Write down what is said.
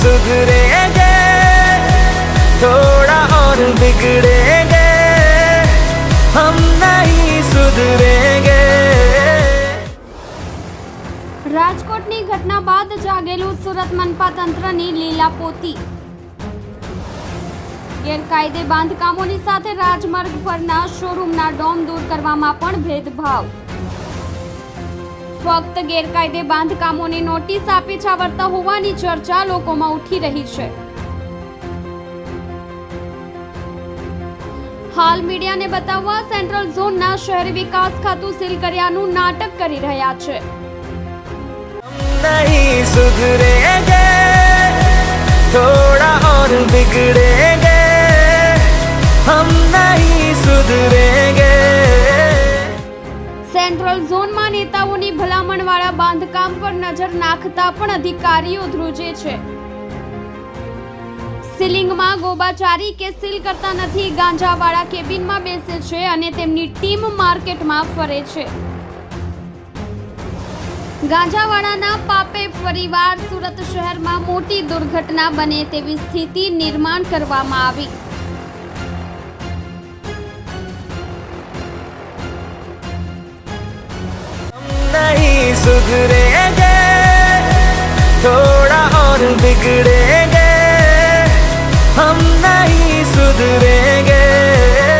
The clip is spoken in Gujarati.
सुधरेंगे थोड़ा और बिगड़ेंगे हम नहीं सुधरेंगे। રાજકોટની ઘટના બાદ જાગેલું સુરત મનપા તંત્રની લીલાપોતી ગેરકાયદે બાંધકામોની સાથે રાજમાર્ગ પરના શોરૂમના ડોમ દૂર કરવામાં પણ ભેદભાવ. ફક્ત ગેરકાયદે બાંધકામોની નોટિસ આપી છાવરતા હોવાની ચર્ચા લોકોમાં ઉઠી રહી છે હાલ મીડિયાને બતાવવા સેન્ટ્રલ ઝોનના શહેરી વિકાસ ખાતું સીલ કર્યાનું નાટક કરી રહ્યા છે हम नहीं सुधरेंगे थोड़ा और बिगड़ेंगे हम नहीं सुधरेंगे સેન્ટ્રલ ઝોનમાં નેતાઓની ભલામણવાળા બાંધકામ પર નજર નાખતા પણ અધિકારીઓ ધ્રુજે છે. સીલિંગમાં ગોબાચારી કે સીલ કરતા નથી, ગાંજાવાળા કેબિનમાં બેસે છે અને તેમની ટીમ માર્કેટમાં ફરે છે. ગાંજાવાળાના પાપે ફરીવાર સુરત શહેરમાં મોટી દુર્ઘટના બને તેવી સ્થિતિ નિર્માણ કરવામાં આવી. सुधरेंगे थोड़ा और बिगड़ेंगे हम नहीं सुधरेंगे